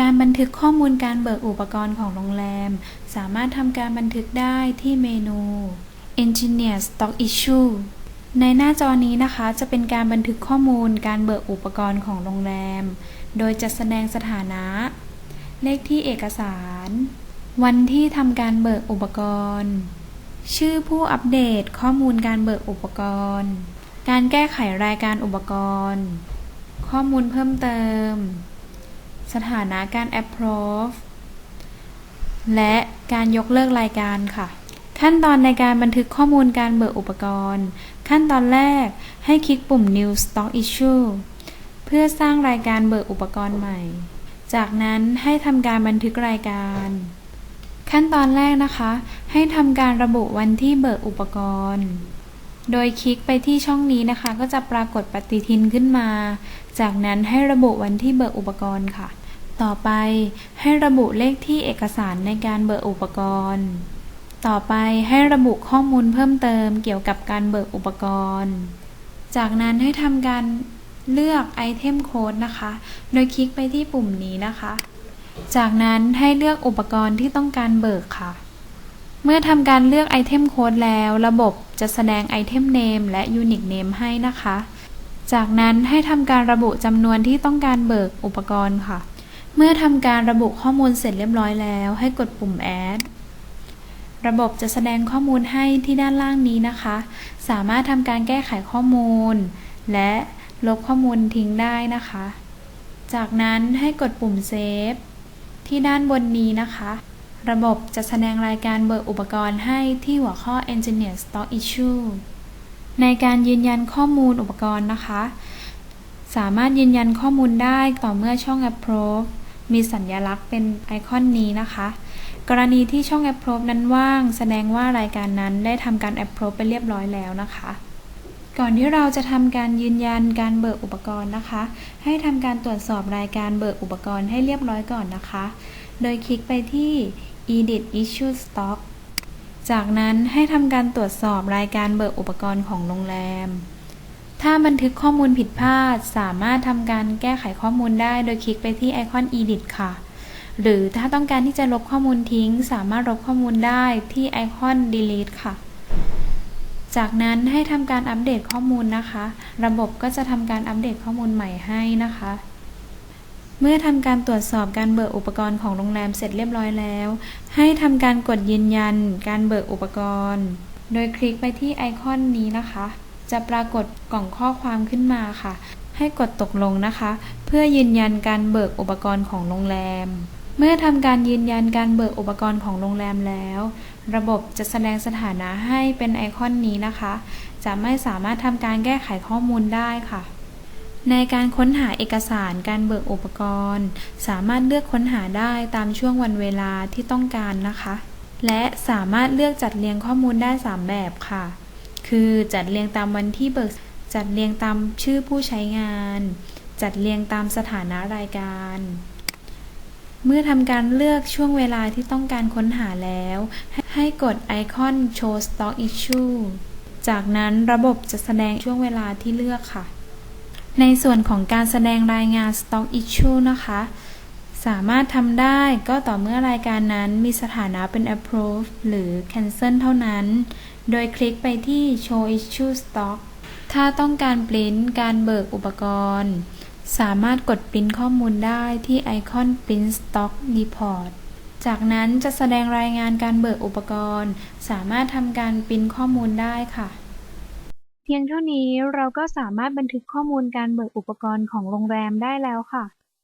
การบันทึกข้อมูลการเบิกอุปกรณ์ของโรงแรม สามารถทำการบันทึกได้ที่เมนู Engineer Stock Issue ในหน้าจอนี้นะคะจะเป็นการบันทึกข้อมูลการเบิกอุปกรณ์ของโรงแรม โดยจะแสดงสถานะ เลขที่เอกสาร วันที่ทำการเบิกอุปกรณ์ ชื่อผู้อัปเดตข้อมูลการเบิกอุปกรณ์ การแก้ไขรายการอุปกรณ์ ข้อมูลเพิ่มเติม สถานะการ approve และการยกเลิกรายการค่ะ ขั้นตอนในการบันทึกข้อมูลการเบิกอุปกรณ์ ขั้นตอนแรกให้คลิกปุ่ม New Stock Issue เพื่อสร้างรายการเบิกอุปกรณ์ใหม่ จากนั้นให้ทำการบันทึกรายการ ขั้นตอนแรกนะคะ ให้ทำการระบุวันที่เบิกอุปกรณ์ โดยคลิกไปที่ช่องนี้นะคะ ก็จะปรากฏปฏิทินขึ้นมา จากนั้นให้ระบุวันที่เบิกอุปกรณ์ค่ะ ต่อไปให้ระบุเลขที่เอกสารในการเบิกอุปกรณ์ ต่อไปให้ระบุข้อมูลเพิ่มเติมเกี่ยวกับการเบิกอุปกรณ์ จากนั้นให้ทำการเลือกไอเทมโค้ดนะคะ โดยคลิกไปที่ปุ่มนี้นะคะ จากนั้นให้เลือกอุปกรณ์ที่ต้องการเบิกค่ะ เมื่อทำการเลือกไอเทมโค้ดแล้ว ระบบจะแสดงไอเทมเนมและ Unique Name ให้นะคะ จากนั้นให้ทำการระบุจำนวนที่ต้องการเบิกอุปกรณ์ค่ะ เมื่อทำการระบุข้อมูลเสร็จเรียบร้อยแล้ว ให้กดปุ่ม add ระบบจะแสดงข้อมูลให้ที่ด้านล่างนี้นะคะ สามารถทำการแก้ไขข้อมูล และลบข้อมูลทิ้งได้นะคะ จากนั้นให้กดปุ่ม save ที่ด้านบนนี้นะคะ ระบบจะแสดงรายการเบิกอุปกรณ์ให้ที่หัวข้อ Engineer Stock Issue ในการยืนยันข้อมูลอุปกรณ์นะคะ สามารถยืนยันข้อมูลได้ต่อเมื่อช่อง Approve มีสัญลักษณ์เป็นไอคอนนี้นะคะ กรณีที่ช่อง Approve นั้นว่าง แสดงว่ารายการนั้นได้ทำการ Approve ไปเรียบร้อยแล้วนะคะก่อนที่เราจะทำการยืนยันการเบิกอุปกรณ์นะคะ ให้ทำการตรวจสอบรายการเบิกอุปกรณ์ให้เรียบร้อยก่อนนะคะ โดยคลิกไปที่ Edit Issue Stock จากนั้นให้ทำการตรวจสอบรายการเบิกอุปกรณ์ของโรงแรม ถ้าบันทึกข้อมูลผิดพลาด สามารถทำการแก้ไขข้อมูลได้โดยคลิกไปที่ไอคอน Edit ค่ะ หรือถ้าต้องการที่จะลบข้อมูลทิ้ง สามารถลบข้อมูลได้ที่ไอคอน Delete ค่ะ จากนั้นให้ทำการอัปเดตข้อมูลนะคะ ระบบก็จะทำการอัปเดตข้อมูลใหม่ให้นะคะ เมื่อทำการตรวจสอบการเบิกอุปกรณ์ของโรงแรมเสร็จเรียบร้อยแล้ว ให้ทำการกดยืนยันการเบิกอุปกรณ์ โดยคลิกไปที่ไอคอนนี้นะคะ จะปรากฏกล่องข้อความขึ้นมาค่ะ ให้กดตกลงนะคะ เพื่อยืนยันการเบิกอุปกรณ์ของโรงแรม เมื่อทำการยืนยันการเบิกอุปกรณ์ของโรงแรมแล้ว ระบบจะแสดงสถานะให้เป็นไอคอนนี้นะคะ จะไม่สามารถทำการแก้ไขข้อมูลได้ค่ะ ในการค้นหาเอกสารการเบิกอุปกรณ์ สามารถเลือกค้นหาได้ตามช่วงวันเวลาที่ต้องการนะคะ และสามารถเลือกจัดเรียงข้อมูลได้ 3 แบบค่ะ คือจัดเรียงตามวันที่เบิก จัดเรียงตามชื่อผู้ใช้งาน จัดเรียงตามสถานะรายการ เมื่อทำการเลือกช่วงเวลาที่ต้องการค้นหาแล้ว ให้กดไอคอน Show Stock Issue จากนั้นระบบจะแสดงช่วงเวลาที่เลือกค่ะ ในส่วนของการแสดงรายงาน Stock Issue นะคะ สามารถทำได้ก็ต่อเมื่อรายการนั้นมีสถานะเป็น Approve หรือ Cancel เท่านั้น โดยคลิกไปที่ Show Issue Stock ถ้าต้องการปริ้นการเบิกอุปกรณ์ สามารถกดปริ้นข้อมูลได้ที่ไอคอน Print Stock Report จากนั้นจะแสดงรายงานการเบิกอุปกรณ์ สามารถทำการปริ้นข้อมูลได้ค่ะ เพียงเท่านี้เราก็สามารถบันทึกข้อมูลการเบิกอุปกรณ์ของโรงแรมได้แล้วค่ะ